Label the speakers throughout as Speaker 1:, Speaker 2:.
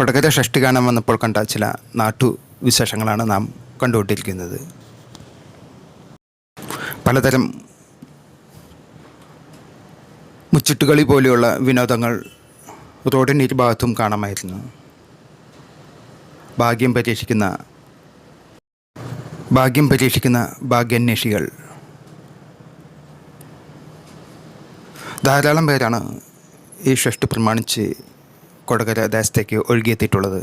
Speaker 1: കൊടകര ഷഷ്ടി കാണാൻ വന്നപ്പോൾ കണ്ട ചില നാട്ടു വിശേഷങ്ങളാണ് നാം കണ്ടുകൊണ്ടിരിക്കുന്നത്. പലതരം മുച്ചിട്ടുകളി പോലെയുള്ള വിനോദങ്ങൾ റോഡിന്റെ ഇരുഭാഗത്തും കാണാമായിരുന്നു. ഭാഗ്യം പരീക്ഷിക്കുന്ന ഭാഗ്യം പരീക്ഷിക്കുന്ന ഭാഗ്യാന്വേഷികൾ. ധാരാളം പേരാണ് ഈ ഷഷ്ടി പ്രമാണിച്ച് കൊടകര ദേശത്തേക്ക് ഒഴുകിയെത്തിയിട്ടുള്ളത്.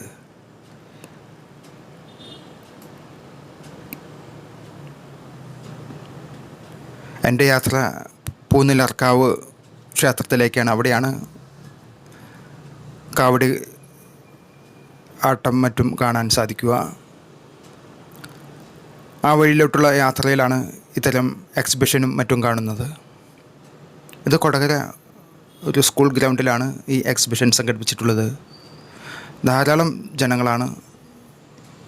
Speaker 1: എന്റെ യാത്ര പൂന്നിലർക്കാവ് ക്ഷേത്രത്തിലേക്കാണ്. അവിടെയാണ് കാവടി ആട്ടം മറ്റും കാണാൻ സാധിക്കുക. ആ വഴിയിലോട്ടുള്ള യാത്രയിലാണ് ഇത്തരം എക്സിബിഷനും മറ്റും കാണുന്നത്. ഇത് കൊടകര ഒരു സ്കൂൾ ഗ്രൗണ്ടിലാണ് ഈ എക്സിബിഷൻ സംഘടിപ്പിച്ചിട്ടുള്ളത്. ധാരാളം ജനങ്ങളാണ്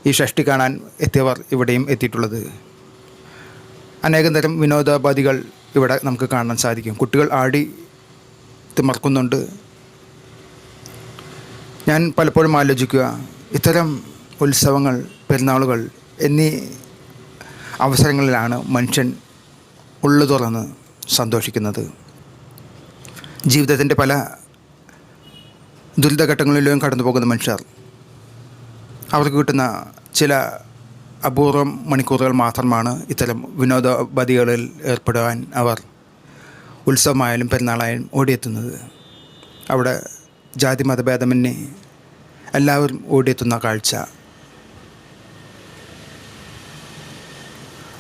Speaker 1: ഈ ഷഷ്ടി കാണാൻ എത്തിയവർ ഇവിടെയും എത്തിയിട്ടുള്ളത്. അനേകം തരം വിനോദോപാധികൾ ഇവിടെ നമുക്ക് കാണാൻ സാധിക്കും. കുട്ടികൾ ആടി തിമർക്കുന്നുണ്ട്. ഞാൻ പലപ്പോഴും ആലോചിക്കുക ഇത്തരം ഉത്സവങ്ങൾ പെരുന്നാളുകൾ എന്നീ അവസരങ്ങളിലാണ് മനുഷ്യൻ ഉള്ളു തുറന്ന് സന്തോഷിക്കുന്നത്. ജീവിതത്തിന്റെ പല ദുരിതഘട്ടങ്ങളിലും കടന്നു പോകുന്ന മനുഷ്യർ. അവർക്ക് കിട്ടുന്ന ചില അപൂർവം മണിക്കൂറുകൾ മാത്രമാണ് ഇത്തരം വിനോദോപാധികളിൽ ഏർപ്പെടുവാൻ അവർ ഉത്സവമായാലും പെരുന്നാളായാലും ഓടിയെത്തുന്നത്. അവിടെ ജാതി മതഭേദമന്യേ എല്ലാവരും ഓടിയെത്തുന്ന കാഴ്ച.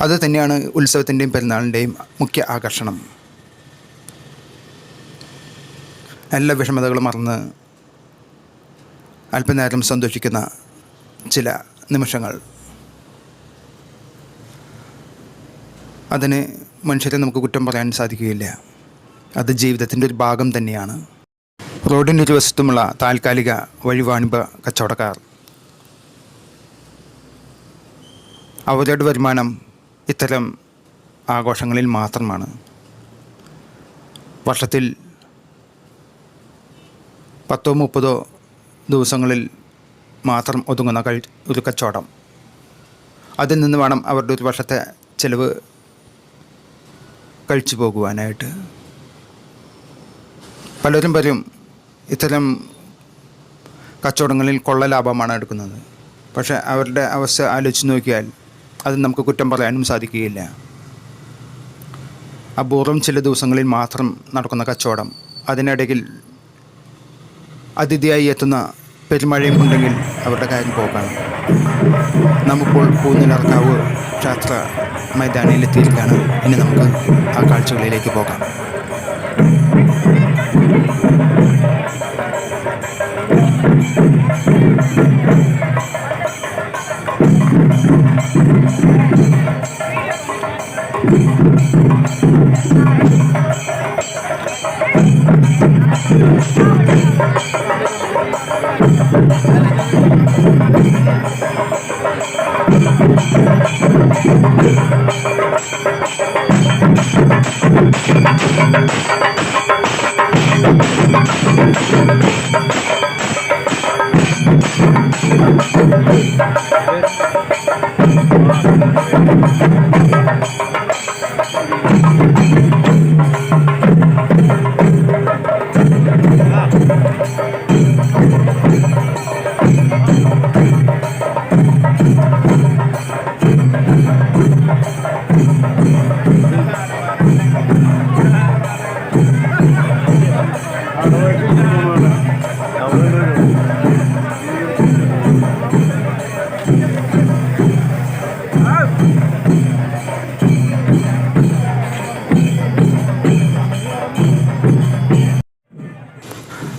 Speaker 1: അത് തന്നെയാണ് ഉത്സവത്തിന്റെയും പെരുന്നാളിന്റെയും മുഖ്യ ആകർഷണം. എല്ലാ വിഷമതകളും മറന്ന് അല്പനേരം സന്തോഷിക്കുന്ന ചില നിമിഷങ്ങൾ. അതിന് മനുഷ്യരെ നമുക്ക് കുറ്റം പറയാൻ സാധിക്കുകയില്ല. അത് ജീവിതത്തിന്റെ ഒരു ഭാഗം തന്നെയാണ്. റോഡിന്റെ ഒരു വശത്തുമുള്ള താൽക്കാലിക വഴിവാണിഭ കച്ചവടക്കാർ. അവരുടെ വരുമാനം ഇത്തരം ആഘോഷങ്ങളിൽ മാത്രമാണ്. വർഷത്തിൽ പത്തോ മുപ്പതോ ദിവസങ്ങളിൽ മാത്രം ഒതുങ്ങുന്ന കഴി ഒരു കച്ചവടം. അതിൽ നിന്ന് വേണം അവരുടെ ഒരു വർഷത്തെ ചിലവ് കഴിച്ചു പോകുവാനായിട്ട്. പലരും പലരും ഇത്തരം കച്ചവടങ്ങളിൽ കൊള്ള ലാഭമാണ് എടുക്കുന്നത്. പക്ഷേ അവരുടെ അവസ്ഥ ആലോചിച്ച് നോക്കിയാൽ അത് നമുക്ക് കുറ്റം പറയാനും സാധിക്കുകയില്ല. അപൂർവം ചില ദിവസങ്ങളിൽ മാത്രം നടക്കുന്ന കച്ചവടം അതിനിടയിൽ അതിഥിയായി എത്തുന്ന പെരുമഴയും ഉണ്ടെങ്കിൽ അവരുടെ കാര്യം പോക്കാണ് നമുക്കിപ്പോൾ പൂന്നിലർക്കാവ് ക്ഷേത്ര മൈതാനിയിലെത്തിയിരിക്കുകയാണ്. ഇനി നമുക്ക് ആ കാഴ്ചകളിലേക്ക് പോകാം.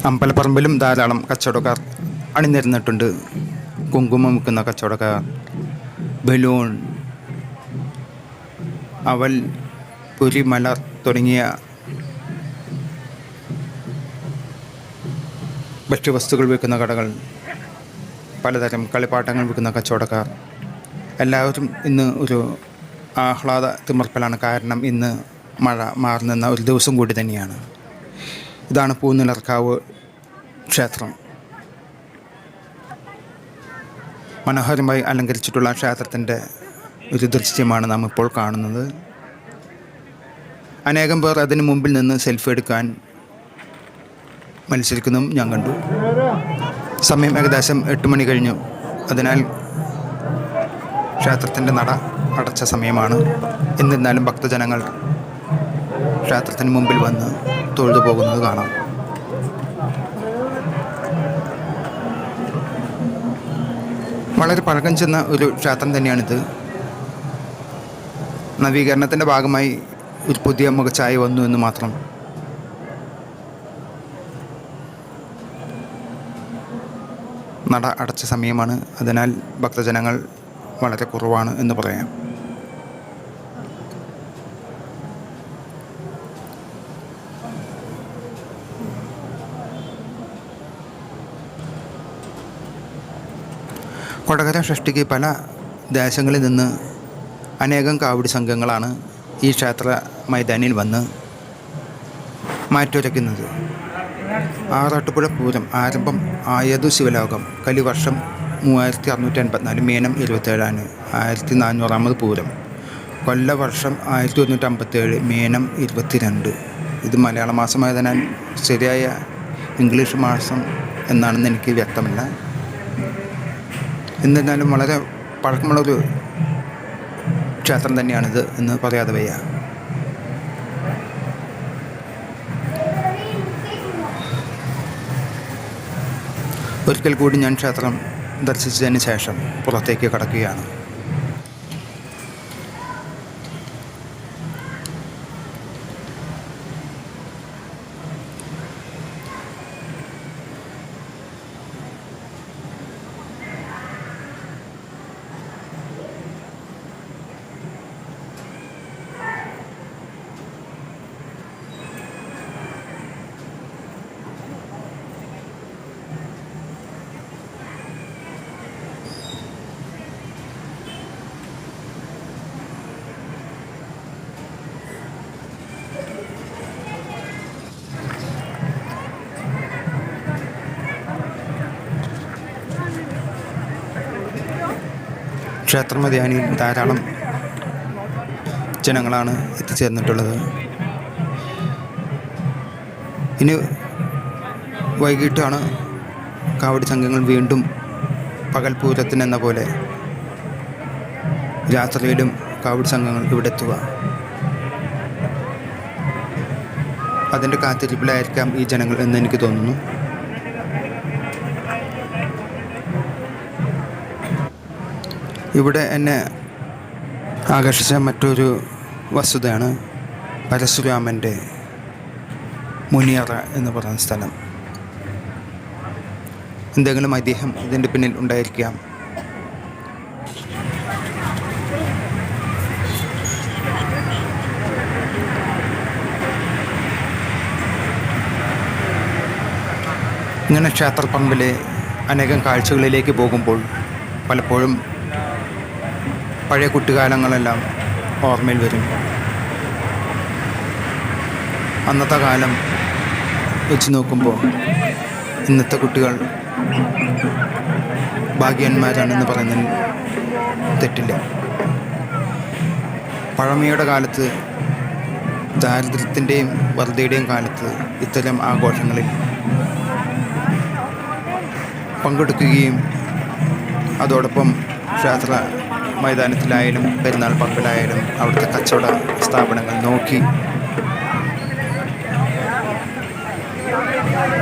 Speaker 1: അമ്പലപ്പറമ്പിലും ധാരാളം കച്ചവടക്കാർ അണിനിരന്നിട്ടുണ്ട്. കുങ്കുമം വിൽക്കുന്ന കച്ചവടക്കാർ ബലൂൺ അവൽ പുരിമലർ തുടങ്ങിയ ഭക്ഷ്യവസ്തുക്കൾ വിൽക്കുന്ന കടകൾ പലതരം കളിപ്പാട്ടങ്ങൾ വിൽക്കുന്ന കച്ചവടക്കാർ. എല്ലാവരും ഇന്ന് ഒരു ആഹ്ലാദ തിമർപ്പലാണ്. കാരണം ഇന്ന് മഴ മാറുന്ന ഒരു ദിവസം കൂടി തന്നെയാണ്. ഇതാണ് പൂനിലർക്കാവ് ക്ഷേത്രം. മനോഹരമായി അലങ്കരിച്ചിട്ടുള്ള ക്ഷേത്രത്തിന്റെ ഒരു ദൃശ്യമാണ് നാം ഇപ്പോൾ കാണുന്നത്. അനേകം പേർ അതിന് മുമ്പിൽ നിന്ന് സെൽഫി എടുക്കാൻ മത്സരിക്കുന്നതും ഞാൻ കണ്ടു. സമയം ഏകദേശം എട്ട് മണി കഴിഞ്ഞു. അതിനാൽ ക്ഷേത്രത്തിന്റെ നട അടച്ച സമയമാണ്. എന്നിരുന്നാലും ഭക്തജനങ്ങൾ ക്ഷേത്രത്തിന് മുമ്പിൽ വന്ന് തൊഴുതു പോകുന്നത് കാണാം. വളരെ പഴക്കം ചെന്ന ഒരു ക്ഷേത്രം തന്നെയാണിത്. നവീകരണത്തിന്റെ ഭാഗമായി ഒരു പുതിയ മുഖച്ചായ വന്നു എന്ന് മാത്രം. നട അടച്ച സമയമാണ്. അതിനാൽ ഭക്തജനങ്ങൾ വളരെ കുറവാണ് എന്ന് പറയാം. കൊടകര ഷഷ്ടിക്ക് പല ദേശങ്ങളിൽ നിന്ന് അനേകം കാവടി സംഘങ്ങളാണ് ഈ ക്ഷേത്ര മൈതാനിൽ വന്ന് മാറ്റുരയ്ക്കുന്നത്. ആറാട്ടുപുഴ പൂരം ആരംഭം ആയതു ശിവലോകം. കലിവർഷം മൂവായിരത്തി അറുന്നൂറ്റി അൻപത്തിനാല് മീനം ഇരുപത്തേഴാണ് ആയിരത്തി നാനൂറാമത് പൂരം. കൊല്ലവർഷം ആയിരത്തി ഒരുന്നൂറ്റി അമ്പത്തേഴ് മീനം ഇരുപത്തിരണ്ട്. ഇത് മലയാള മാസമായതിനാൽ ശരിയായ ഇംഗ്ലീഷ് മാസം എന്നാണെന്ന് എനിക്ക് വ്യക്തമല്ല. എന്നിരുന്നാലും വളരെ പഴക്കമുള്ളൊരു ക്ഷേത്രം തന്നെയാണിത് എന്ന് പറയാതെ വയ്യ. ഒരിക്കൽ കൂടി ഞാൻ ക്ഷേത്രം ദർശിച്ചതിന് ശേഷം പുറത്തേക്ക് കടക്കുകയാണ്. ക്ഷേത്രമധ്യാനിയിൽ ധാരാളം ജനങ്ങളാണ് എത്തിച്ചേർന്നിട്ടുള്ളത്. ഇനി വൈകിട്ടാണ് കാവടി സംഘങ്ങൾ വീണ്ടും പകൽ പൂരത്തിനെന്ന പോലെ രാത്രിയിലും കാവടി സംഘങ്ങൾ ഇവിടെ എത്തുക. അതിന്റെ കാത്തിരിപ്പിലായിരിക്കാം ഈ ജനങ്ങൾ എന്ന് എനിക്ക് തോന്നുന്നു. ഇവിടെ എന്നെ ആകർഷിച്ച മറ്റൊരു വസ്തുതയാണ് പരശുരാമന്റെ മുനിയറ എന്ന് പറയുന്ന സ്ഥലം. എന്തെങ്കിലും ഐതിഹ്യം ഇതിന്റെ പിന്നിൽ ഉണ്ടായിരിക്കാം. ഇങ്ങനെ ക്ഷേത്രപ്പറമ്പിലെ അനേകം കാഴ്ചകളിലേക്ക് പോകുമ്പോൾ പലപ്പോഴും പഴയ കുട്ടിക്കാലങ്ങളെല്ലാം ഓർമ്മയിൽ വരും. അന്നത്തെ കാലം വെച്ച് നോക്കുമ്പോൾ ഇന്നത്തെ കുട്ടികൾ ഭാഗ്യന്മാരാണെന്ന് പറയുന്നതിൽ തെറ്റില്ല. പഴമയുടെ കാലത്ത് ദാരിദ്ര്യത്തിന്റെയും വെറുതെയുടെയും കാലത്ത് ഇത്തരം ആഘോഷങ്ങളിൽ പങ്കെടുക്കുകയും അതോടൊപ്പം ക്ഷേത്ര മൈതാനത്തിലായാലും പെരുന്നാൾ പമ്പിലായാലും അവിടുത്തെ കച്ചവട സ്ഥാപനങ്ങൾ നോക്കി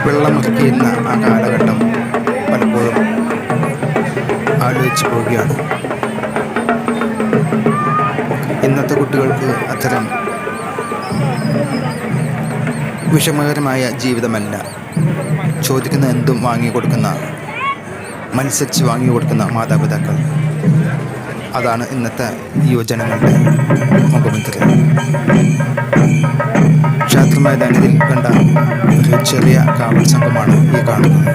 Speaker 1: വെള്ളമൊക്കെയുന്ന ആ കാലഘട്ടം പലപ്പോഴും ആലോചിച്ച് പോവുകയാണ്. ഇന്നത്തെ കുട്ടികൾക്ക് അത്തരം വിഷമകരമായ ജീവിതമല്ല. ചോദിക്കുന്ന എന്തും വാങ്ങിക്കൊടുക്കുന്ന മത്സരിച്ച് വാങ്ങിക്കൊടുക്കുന്ന മാതാപിതാക്കൾ. അതാണ് ഇന്നത്തെ യുവജനങ്ങളുടെ മുഖമുദ്ര. ക്ഷേത്ര മൈതാനത്തിൽ കണ്ട ഒരു ചെറിയ കാവൽ സംഘമാണ് ഈ കാണുന്നത്.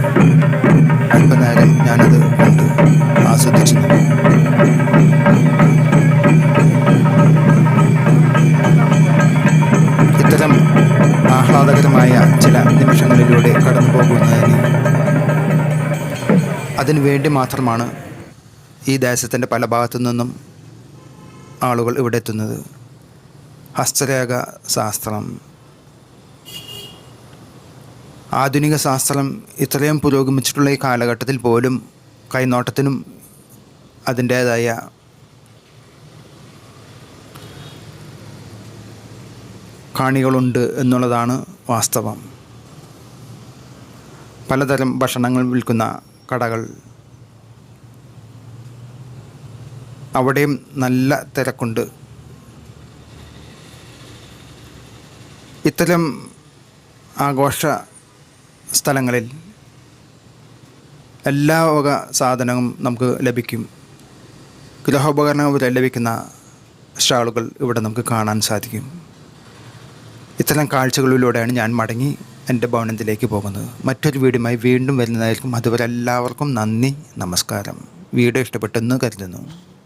Speaker 1: അല്പനേരം ഞാനത് കണ്ട് ആസ്വദിച്ചു ഇത്തരം ആഹ്ലാദകരമായ ചില നിമിഷങ്ങളിലൂടെ കടന്നു പോകുന്നതിന് അതിനു വേണ്ടി മാത്രമാണ് ഈ ദേശത്തിന്റെ പല ഭാഗത്തു നിന്നും ആളുകൾ ഇവിടെ എത്തുന്നത്. ഹസ്തരേഖ ശാസ്ത്രം. ആധുനിക ശാസ്ത്രം ഇത്രയും പുരോഗമിച്ചിട്ടുള്ള ഈ കാലഘട്ടത്തിൽ പോലും കൈനോട്ടത്തിനും അതിന്റേതായ കാണികളുണ്ട് എന്നുള്ളതാണ് വാസ്തവം. പലതരം ഭക്ഷണങ്ങൾ വിൽക്കുന്ന കടകൾ. അവിടെയും നല്ല തിരക്കുണ്ട്. ഇത്തരം ആഘോഷ സ്ഥലങ്ങളിൽ എല്ലാ വക സാധനവും നമുക്ക് ലഭിക്കും. ഗൃഹോപകരണങ്ങൾ വരെ ലഭിക്കുന്ന സ്റ്റാളുകൾ ഇവിടെ നമുക്ക് കാണാൻ സാധിക്കും. ഇത്തരം കാഴ്ചകളിലൂടെയാണ് ഞാൻ മടങ്ങി എന്റെ ഭവനത്തിലേക്ക് പോകുന്നത്. മറ്റൊരു വീടുമായി വീണ്ടും വരുന്നതായിരിക്കും. അതുവരെ എല്ലാവർക്കും നന്ദി നമസ്കാരം. വീഡിയോ ഇഷ്ടപ്പെട്ടെന്ന് കരുതുന്നു.